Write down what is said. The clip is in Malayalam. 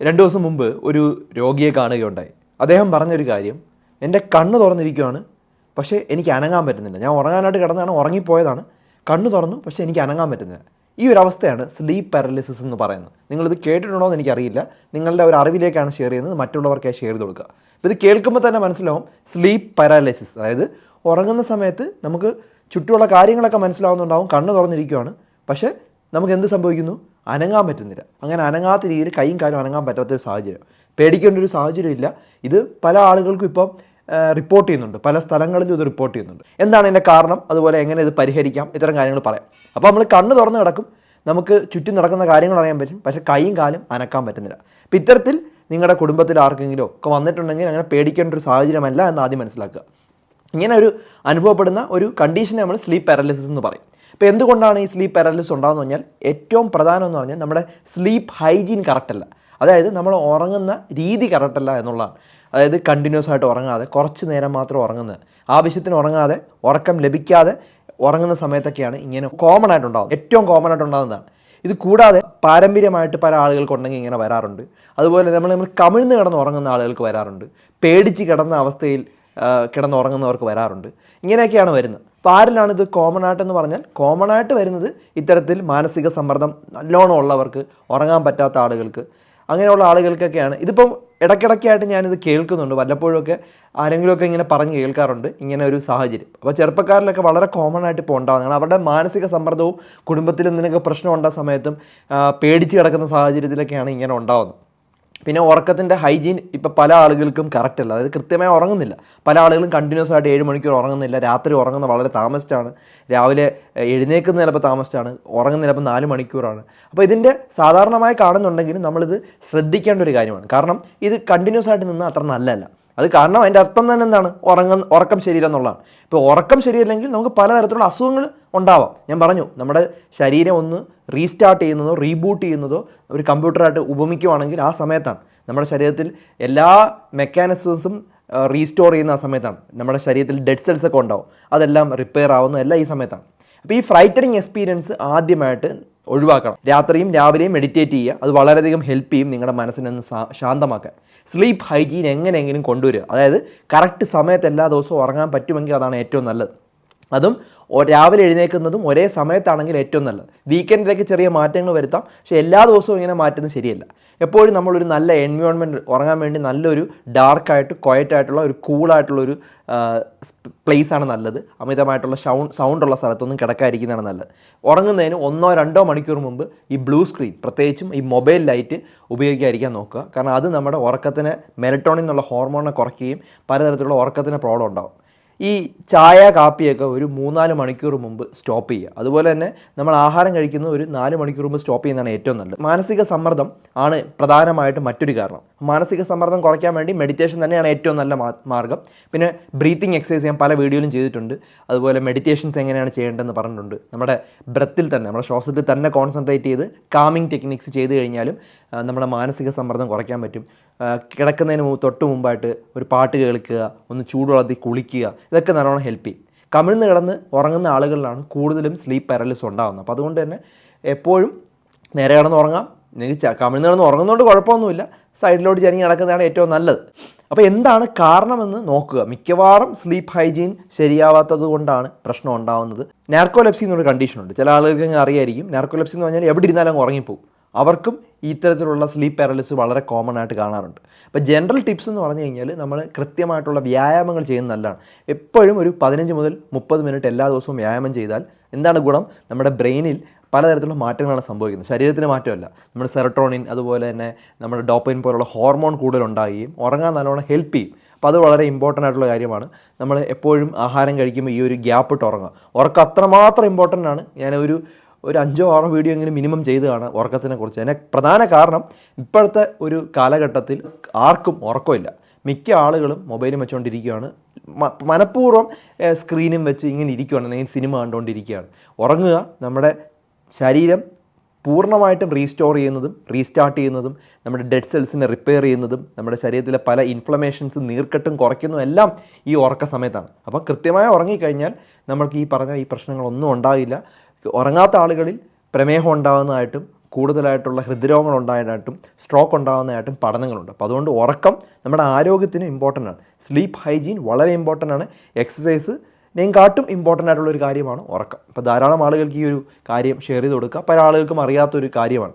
രണ്ട് ദിവസം മുമ്പ് ഒരു രോഗിയെ കാണുകയുണ്ടായി. അദ്ദേഹം പറഞ്ഞൊരു കാര്യം എന്റെ കണ്ണ് തുറന്നിരിക്കുകയാണ് പക്ഷേ എനിക്ക് അനങ്ങാൻ പറ്റുന്നില്ല. ഞാൻ ഉറങ്ങാനായിട്ട് കിടന്നാണ് ഉറങ്ങിപ്പോയതാണ്. കണ്ണ് തുറന്നു പക്ഷേ എനിക്ക് അനങ്ങാൻ പറ്റുന്നില്ല. ഈ ഒരു അവസ്ഥയാണ് സ്ലീപ്പ് പാരലിസിസ് എന്ന് പറയുന്നത്. നിങ്ങളിത് കേട്ടിട്ടുണ്ടോ എന്ന് എനിക്കറിയില്ല. നിങ്ങളുടെ ഒരു അറിവിലേക്കാണ് ഷെയർ ചെയ്യുന്നത്. മറ്റുള്ളവർക്കായി ഷെയർ ചെയ്ത് കൊടുക്കുക. അപ്പോൾ ഇത് കേൾക്കുമ്പോൾ തന്നെ മനസ്സിലാവും സ്ലീപ്പ് പാരാലിസിസ്. അതായത് ഉറങ്ങുന്ന സമയത്ത് നമുക്ക് ചുറ്റുമുള്ള കാര്യങ്ങളൊക്കെ മനസ്സിലാവുന്നുണ്ടാവും. കണ്ണ് തുറന്നിരിക്കുകയാണ് പക്ഷേ നമുക്ക് എന്ത് സംഭവിക്കുന്നു? അനങ്ങാൻ പറ്റുന്നില്ല. അങ്ങനെ അനങ്ങാത്ത രീതിയിൽ കൈയും കാലും അനങ്ങാൻ പറ്റാത്ത ഒരു സാഹചര്യം. പേടിക്കേണ്ട ഒരു സാഹചര്യം ഇല്ല. ഇത് പല ആളുകൾക്കും ഇപ്പം റിപ്പോർട്ട് ചെയ്യുന്നുണ്ട്. പല സ്ഥലങ്ങളിലും ഇത് റിപ്പോർട്ട് ചെയ്യുന്നുണ്ട്. എന്താണ് ഇതിന്റെ കാരണം? അതുപോലെ എങ്ങനെ ഇത് പരിഹരിക്കാം? ഇത്തരം കാര്യങ്ങൾ പറയാം. അപ്പോൾ നമ്മൾ കണ്ണ് തുറന്ന് കിടക്കും. നമുക്ക് ചുറ്റും നടക്കുന്ന കാര്യങ്ങൾ അറിയാൻ പറ്റും. പക്ഷേ കൈയും കാലും അനക്കാൻ പറ്റുന്നില്ല. അപ്പം ഇത്തരത്തിൽ നിങ്ങളുടെ കുടുംബത്തിൽ ആർക്കെങ്കിലും ഒക്കെ വന്നിട്ടുണ്ടെങ്കിൽ അങ്ങനെ പേടിക്കേണ്ട ഒരു സാഹചര്യമല്ല എന്ന് ആദ്യം മനസ്സിലാക്കുക. ഇങ്ങനെ ഒരു അനുഭവപ്പെടുന്ന ഒരു കണ്ടീഷനെ നമ്മൾ സ്ലീപ്പ് പാരാലിസിസ് എന്ന് പറയും. അപ്പോൾ എന്തുകൊണ്ടാണ് ഈ സ്ലീപ്പ് പാരാലിസിസ് ഉണ്ടാകുന്നത് പറഞ്ഞാൽ ഏറ്റവും പ്രധാനം എന്ന് പറഞ്ഞാൽ നമ്മുടെ സ്ലീപ്പ് ഹൈജീൻ കറക്റ്റല്ല അതായത് നമ്മൾ ഉറങ്ങുന്ന രീതി കറക്റ്റല്ല എന്നുള്ളതാണ്. അതായത് കണ്ടിന്യൂസ് ആയിട്ട് ഉറങ്ങാതെ കുറച്ച് നേരം മാത്രം ഉറങ്ങുന്നത്. ആവശ്യത്തിന് ഉറങ്ങാതെ ഉറക്കം ലഭിക്കാതെ ഉറങ്ങുന്ന സമയത്തൊക്കെയാണ് ഇങ്ങനെ കോമൺ ആയിട്ട് ആയിട്ടുണ്ടാകുന്നത് ഏറ്റവും കോമൺ ആയിട്ട് ആയിട്ടുണ്ടാകുന്നതാണ് ഇത് കൂടാതെ പാരമ്പര്യമായിട്ട് പല ആളുകൾക്കുണ്ടെങ്കിൽ ഇങ്ങനെ വരാറുണ്ട്. അതുപോലെ നമ്മൾ നമ്മൾ കമിഴ്ന്ന് കിടന്ന് ഉറങ്ങുന്ന ആളുകൾക്ക് വരാറുണ്ട്. പേടിച്ച് കിടന്ന അവസ്ഥയിൽ കിടന്നുറങ്ങുന്നവർക്ക് വരാറുണ്ട്. ഇങ്ങനെയൊക്കെയാണ് വരുന്നത്. അപ്പോൾ ആരിലാണ് ഇത് കോമൺ ആയിട്ടെന്ന് പറഞ്ഞാൽ കോമൺ ആയിട്ട് വരുന്നത് ഇത്തരത്തിൽ മാനസിക സമ്മർദ്ദം നല്ലോണം ഉള്ളവർക്ക് ഉറങ്ങാൻ പറ്റാത്ത ആളുകൾക്ക് അങ്ങനെയുള്ള ആളുകൾക്കൊക്കെയാണ്. ഇതിപ്പം ഇടയ്ക്കിടയ്ക്കായിട്ട് ഞാനിത് കേൾക്കുന്നുണ്ട്. വല്ലപ്പോഴൊക്കെ ആരെങ്കിലുമൊക്കെ ഇങ്ങനെ പറഞ്ഞ് കേൾക്കാറുണ്ട് ഇങ്ങനെ ഒരു സാഹചര്യം. അപ്പോൾ ചെറുപ്പക്കാരിലൊക്കെ വളരെ കോമൺ ആയിട്ട് ഇപ്പോൾ ഉണ്ടാകുന്നതാണ് അവരുടെ മാനസിക സമ്മർദ്ദവും കുടുംബത്തിൽ എന്തെങ്കിലുമൊക്കെ പ്രശ്നം ഉണ്ടാകുന്ന സമയത്തും പേടിച്ച് കിടക്കുന്ന സാഹചര്യത്തിലൊക്കെയാണ് ഇങ്ങനെ ഉണ്ടാകുന്നത്. പിന്നെ ഉറക്കത്തിന്റെ ഹൈജീൻ ഇപ്പോൾ പല ആളുകൾക്കും കറക്റ്റ് അല്ല. അതായത് കൃത്യമായി ഉറങ്ങുന്നില്ല. പല ആളുകളും കണ്ടിന്യൂസ് ആയിട്ട് ഏഴ് മണിക്കൂർ ഉറങ്ങുന്നില്ല. രാത്രി ഉറങ്ങുന്ന വളരെ താമസിച്ചാണ്. രാവിലെ എഴുന്നേക്കുന്ന ചിലപ്പോൾ താമസിച്ചാണ്. ഉറങ്ങുന്ന ചിലപ്പോൾ നാല് മണിക്കൂറാണ്. അപ്പോൾ ഇതിന്റെ സാധാരണമായി കാണുന്നുണ്ടെങ്കിലും നമ്മളിത് ശ്രദ്ധിക്കേണ്ട ഒരു കാര്യമാണ്. കാരണം ഇത് കണ്ടിന്യൂസ് ആയിട്ട് നിന്ന് അത്ര നല്ലതല്ല. അത് കാരണം അതിന്റെ അർത്ഥം തന്നെ എന്താണ്? ഉറങ്ങുന്ന ഉറക്കം ശരീരം എന്നുള്ളതാണ് ഇപ്പോൾ ഉറക്കം ശരിയല്ലെങ്കിൽ നമുക്ക് പലതരത്തിലുള്ള അസുഖങ്ങൾ ഉണ്ടാവാം. ഞാൻ പറഞ്ഞു നമ്മുടെ ശരീരം ഒന്ന് റീസ്റ്റാർട്ട് ചെയ്യുന്നതോ റീബൂട്ട് ചെയ്യുന്നതോ ഒരു കമ്പ്യൂട്ടറായിട്ട് ഉപമിക്കുവാണെങ്കിൽ ആ സമയത്താണ്. നമ്മുടെ ശരീരത്തിൽ എല്ലാ മെക്കാനിസംസും റീസ്റ്റോർ ചെയ്യുന്ന ആ സമയത്താണ്. നമ്മുടെ ശരീരത്തിൽ ഡെഡ് സെൽസ് ഒക്കെ ഉണ്ടാവും. അതെല്ലാം റിപ്പയർ ആവുന്നു എല്ലാം ഈ സമയത്താണ്. അപ്പോൾ ഈ ഫ്രൈറ്റനിങ് എക്സ്പീരിയൻസ് ആദ്യമായിട്ട് ഒഴിവാക്കണം. രാത്രിയും രാവിലെയും മെഡിറ്റേറ്റ് ചെയ്യുക. അത് വളരെയധികം ഹെൽപ്പ് ചെയ്യും നിങ്ങളുടെ മനസ്സിനൊന്ന് ശാന്തമാക്കാൻ. സ്ലീപ്പ് ഹൈജീൻ എങ്ങനെയെങ്കിലും കൊണ്ടുവരിക. അതായത് കറക്റ്റ് സമയത്ത് എല്ലാ ദിവസവും ഉറങ്ങാൻ പറ്റുമെങ്കിൽ അതാണ് ഏറ്റവും നല്ലത്. അതും രാവിലെ എഴുന്നേൽക്കുന്നതും ഒരേ സമയത്താണെങ്കിൽ ഏറ്റവും നല്ലത്. വീക്കെൻഡിലേക്ക് ചെറിയ മാറ്റങ്ങൾ വരുത്താം. പക്ഷേ എല്ലാ ദിവസവും ഇങ്ങനെ മാറ്റുന്നത് ശരിയല്ല. എപ്പോഴും നമ്മളൊരു നല്ല എൻവയോൺമെന്റ് ഉറങ്ങാൻ വേണ്ടി നല്ലൊരു ഡാർക്കായിട്ട് ക്വയറ്റ് ആയിട്ടുള്ള ഒരു കൂളായിട്ടുള്ള ഒരു പ്ലേസ് ആണ് നല്ലത്. അമിതമായിട്ടുള്ള സൗണ്ട് സൗണ്ടുള്ള സ്ഥലത്തൊന്നും കിടക്കാതിരിക്കുന്നതാണ് നല്ലത്. ഉറങ്ങുന്നതിന് ഒന്നോ രണ്ടോ മണിക്കൂർ മുമ്പ് ഈ ബ്ലൂ സ്ക്രീൻ പ്രത്യേകിച്ചും ഈ മൊബൈൽ ലൈറ്റ് ഉപയോഗിക്കാതിരിക്കാൻ നോക്കുക. കാരണം അത് നമ്മുടെ ഉറക്കത്തിന് മെലറ്റോണിൻ എന്നുള്ള ഹോർമോണിനെ കുറയ്ക്കുകയും പലതരത്തിലുള്ള ഉറക്കത്തിന് പ്രോബ്ലം ഉണ്ടാവും. ഈ ചായ കാപ്പിയൊക്കെ ഒരു മൂന്നാൽ മണിക്കൂർ മുമ്പ് സ്റ്റോപ്പ് ചെയ്യുക. അതുപോലെ തന്നെ നമ്മൾ ആഹാരം കഴിക്കുന്ന ഒരു നാല് മണിക്കൂർ മുമ്പ് സ്റ്റോപ്പ് ചെയ്യുന്നതാണ് ഏറ്റവും നല്ലത്. മാനസിക സമ്മർദ്ദം ആണ് പ്രധാനമായിട്ടും മറ്റൊരു കാരണം. മാനസിക സമ്മർദ്ദം കുറയ്ക്കാൻ വേണ്ടി മെഡിറ്റേഷൻ തന്നെയാണ് ഏറ്റവും നല്ല മാർഗം. മാർഗം പിന്നെ ബ്രീത്തിങ് എക്സസൈസ് ഞാൻ പല വീഡിയോയിലും ചെയ്തിട്ടുണ്ട്. അതുപോലെ മെഡിറ്റേഷൻസ് എങ്ങനെയാണ് ചെയ്യേണ്ടതെന്ന് പറഞ്ഞിട്ടുണ്ട്. നമ്മുടെ ബ്രത്തിൽ തന്നെ നമ്മുടെ ശ്വാസത്തിൽ തന്നെ കോൺസെൻട്രേറ്റ് ചെയ്ത് കാമിങ് ടെക്നിക്സ് ചെയ്ത് കഴിഞ്ഞാലും നമ്മുടെ മാനസിക സമ്മർദ്ദം കുറയ്ക്കാൻ പറ്റും. കിടക്കുന്നതിന് തൊട്ട് മുമ്പായിട്ട് ഒരു പാട്ട് കേൾക്കുക ഒന്ന് ചൂടുവെള്ളത്തിൽ കുളിക്കുക ഇതൊക്കെ നല്ലോണം ഹെൽപ്പ് ചെയ്യും. കമിഴ്ന്ന് കിടന്ന് ഉറങ്ങുന്ന ആളുകളിലാണ് കൂടുതലും സ്ലീപ്പ് പാരലിസ് ഉണ്ടാകുന്നത് അപ്പോൾ അതുകൊണ്ട് തന്നെ എപ്പോഴും നേരെ കിടന്ന് ഉറങ്ങാം. നിങ്ങൾക്ക് കമിഴ്ന്ന് കിടന്ന് ഉറങ്ങുന്നതുകൊണ്ട് കുഴപ്പമൊന്നുമില്ല. സൈഡിലോട്ട് ചരിഞ്ഞ് കിടക്കുന്നതാണ് ഏറ്റവും നല്ലത്. അപ്പോൾ എന്താണ് കാരണമെന്ന് നോക്കുക. മിക്കവാറും സ്ലീപ്പ് ഹൈജീൻ ശരിയാവാത്തത് കൊണ്ടാണ് പ്രശ്നം ഉണ്ടാകുന്നത് നാർക്കോലെപ്സി എന്നൊരു കണ്ടീഷനുണ്ട് ചില ആളുകൾക്ക് അറിയായിരിക്കും. നാർക്കോലെപ്സി എന്ന് പറഞ്ഞാൽ എവിടെ ഇരുന്നാലും ഉറങ്ങിപ്പോകും അവർക്കും ഇത്തരത്തിലുള്ള സ്ലീപ്പ് പാരലിസ് വളരെ കോമൺ ആയിട്ട് കാണാറുണ്ട്. അപ്പോൾ ജനറൽ ടിപ്സ് എന്ന് പറഞ്ഞു കഴിഞ്ഞാൽ നമ്മൾ കൃത്യമായിട്ടുള്ള വ്യായാമങ്ങൾ ചെയ്യുന്നത് നല്ലതാണ്. എപ്പോഴും ഒരു പതിനഞ്ച് മുതൽ മുപ്പത് മിനിറ്റ് എല്ലാ ദിവസവും വ്യായാമം ചെയ്താൽ എന്താണ് ഗുണം? നമ്മുടെ ബ്രെയിനിൽ പലതരത്തിലുള്ള മാറ്റങ്ങളാണ് സംഭവിക്കുന്നത്. ശരീരത്തിന് മാറ്റമല്ല. നമ്മുടെ സെറട്ടോണിൻ അതുപോലെ തന്നെ നമ്മുടെ ഡോപ്പൈൻ പോലുള്ള ഹോർമോൺ കൂടുതൽ ഉണ്ടാകുകയും ഉറങ്ങാൻ നല്ലോണം ഹെൽപ്പ് ചെയ്യും. അപ്പോൾ അത് വളരെ ഇമ്പോർട്ടന്റ് ആയിട്ടുള്ള കാര്യമാണ്. നമ്മൾ എപ്പോഴും ആഹാരം കഴിക്കുമ്പോൾ ഈ ഒരു ഗ്യാപ്പ് ഇട്ട് ഉറങ്ങുക. ഉറക്കം അത്രമാത്രം ഇമ്പോർട്ടന്റ് ആണ്. ഞാൻ ഒരു ഒരു അഞ്ചോ ആറോ വീഡിയോ എങ്കിലും മിനിമം ചെയ്തതാണ് ഉറക്കത്തിനെ കുറിച്ച്. അതിന് പ്രധാന കാരണം ഇപ്പോഴത്തെ ഒരു കാലഘട്ടത്തിൽ ആർക്കും ഉറക്കമില്ല. മിക്ക ആളുകളും മൊബൈലും വെച്ചുകൊണ്ടിരിക്കുകയാണ് മനഃപൂർവം സ്ക്രീനും വെച്ച് ഇങ്ങനെ ഇരിക്കുകയാണ് അല്ലെങ്കിൽ സിനിമ കണ്ടുകൊണ്ടിരിക്കുകയാണ് ഉറങ്ങുക നമ്മുടെ ശരീരം പൂർണമായിട്ടും റീസ്റ്റോർ ചെയ്യുന്നതും റീസ്റ്റാർട്ട് ചെയ്യുന്നതും നമ്മുടെ ഡെഡ് സെൽസിനെ റിപ്പയർ ചെയ്യുന്നതും നമ്മുടെ ശരീരത്തിലെ പല ഇൻഫ്ലമേഷൻസ് നീർക്കെട്ടും കുറയ്ക്കുന്നതും എല്ലാം ഈ ഉറക്ക സമയത്താണ്. അപ്പോൾ കൃത്യമായി ഉറങ്ങിക്കഴിഞ്ഞാൽ നമ്മൾക്ക് ഈ പറഞ്ഞ ഈ പ്രശ്നങ്ങളൊന്നും ഉണ്ടാകില്ല. ഉറങ്ങാത്ത ആളുകളിൽ പ്രമേഹം ഉണ്ടാകുന്നതായിട്ടും കൂടുതലായിട്ടുള്ള ഹൃദ്രോഗങ്ങൾ ഉണ്ടായതായിട്ടും സ്ട്രോക്ക് ഉണ്ടാകുന്നതായിട്ടും പഠനങ്ങളുണ്ട്. അപ്പോൾ അതുകൊണ്ട് ഉറക്കം നമ്മുടെ ആരോഗ്യത്തിന് ഇമ്പോർട്ടന്റ് ആണ്. സ്ലീപ്പ് ഹൈജീൻ വളരെ ഇമ്പോർട്ടന്റ് ആണ്. എക്സസൈസ് കാട്ടും ഇമ്പോർട്ടന്റ് ആയിട്ടുള്ള ഒരു കാര്യമാണ് ഉറക്കം. അപ്പോൾ ധാരാളം ആളുകൾക്ക് ഈ ഒരു കാര്യം ഷെയർ ചെയ്ത് കൊടുക്കുക. പല ആളുകൾക്കും അറിയാത്തൊരു കാര്യമാണ്.